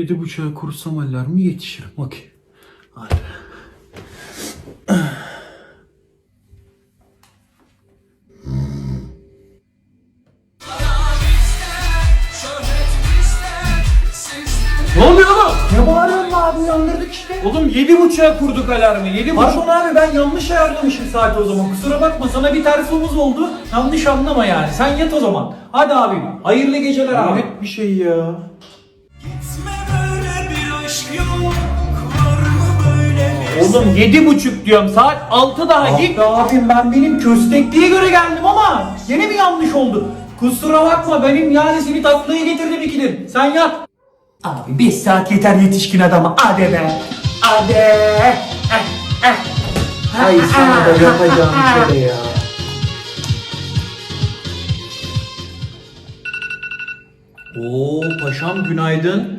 Yedi buçuğa kursam alarmı yetişirim. Okey. Hadi. Ne oluyor oğlum? Ne bağırıyorsun abi uyandırdık işte. Oğlum yedi buçuğa kurduk alarmı. Yedi buçuk. Pardon abi ben yanlış ayarlamışım saati o zaman. Kusura bakma sana bir ters omuz oldu. Yanlış anlama yani. Sen yat o zaman. Hadi abi. Hayırlı geceler abi. Lanet bir şey ya. Oğlum yedi buçuk diyorum. Saat altı daha git. Abi abim ben benim köstekliğe göre geldim ama yine mi yanlış oldu? Kusura bakma benim yani seni tatlıya getirdim ikidir. Sen yat. Abi 5 saat yeter yetişkin adama. Hadi be. Hadi. Eh, eh. Ay sana da yapacağım şöyle ya. Oo paşam günaydın.